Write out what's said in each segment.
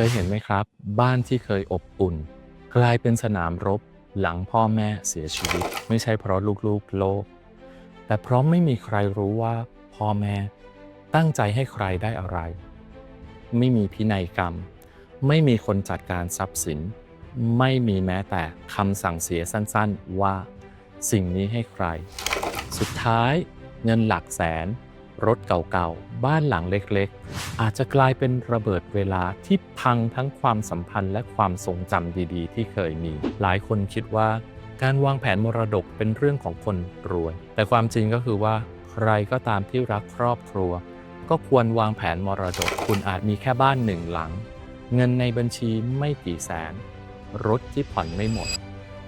เคยเห็นไหมครับ บ้านที่เคยอบอุ่น กลายเป็นสนามรบ หลังพ่อแม่เสียชีวิต ไม่ใช่เพราะลูกๆโลภแต่เพราะไม่มีใครรู้ว่าพ่อแม่ตั้งใจให้ใครได้อะไร ไม่มีพินัยกรรม ไม่มีคนจัดการทรัพย์สิน ไม่มีแม้แต่คำสั่งเสียสั้นๆว่า สิ่งนี้ให้ใคร สุดท้ายเงินหลักแสน รถเก่าๆ บ้านหลังเล็กๆ อาจจะกลายเป็นระเบิดเวลาที่พังทั้งความสัมพันธ์และความทรงจำดีๆ ที่เคยมี หลายคนคิดว่าการวางแผนมรดกเป็นเรื่องของคนรวย แต่ความจริงก็คือว่าใครก็ตามที่รักครอบครัว ก็ควรวางแผนมรดก คุณอาจมีแค่บ้านหนึ่งหลัง เงินในบัญชีไม่กี่แสน รถที่ผ่อนไม่หมด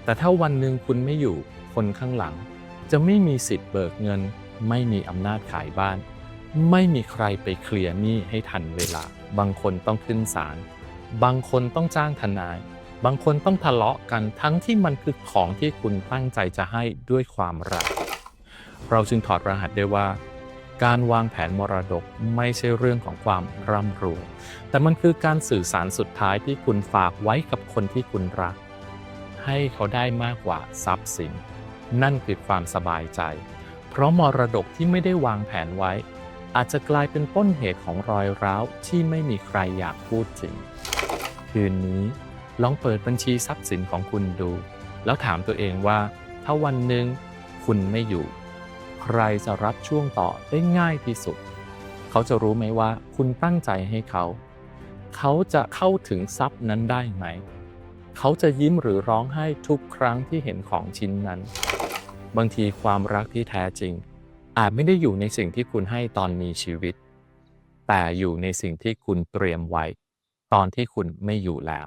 แต่ถ้าวันหนึ่งคุณไม่อยู่คนข้างหลัง จะไม่มีสิทธิ์เบิกเงิน ไม่มีอำนาจขายบ้าน ไม่มีใครไปเคลียร์หนี้ให้ทันเวลา บางคนต้องขึ้นศาลบางคนต้องจ้างทนาย บางคนต้องทะเลาะกันทั้งที่มันคือของที่คุณตั้งใจจะให้ด้วยความรัก เราจึงถอดรหัสได้ว่า การวางแผนมรดกไม่ใช่เรื่องของความร่ำรวย แต่มันคือการสื่อสารสุดท้ายที่คุณฝากไว้กับคนที่คุณรัก ให้เขาได้มากกว่าทรัพย์สิน นั่นคือความสบายใจ เพราะมรดกที่ไม่ได้วางแผนไว้ อาจจะกลายเป็นต้นเหตุของรอยร้าวที่ไม่มีใครอยากพูดถึง คืนนี้ลองเปิดบัญชีทรัพย์สินของคุณดู แล้วถามตัวเองว่า ถ้าวันหนึ่งคุณไม่อยู่ ใครจะรับช่วงต่อได้ง่ายที่สุด เขาจะรู้ไหมว่าคุณตั้งใจให้เขา เขาจะเข้าถึงทรัพย์นั้นได้ไหม เขาจะยิ้มหรือร้องไห้ทุกครั้งที่เห็นของชิ้นนั้น บางทีความรักที่แท้จริง อาจไม่ได้อยู่ในสิ่งที่คุณให้ตอนมีชีวิต แต่อยู่ในสิ่งที่คุณเตรียมไว้ ตอนที่คุณไม่อยู่แล้ว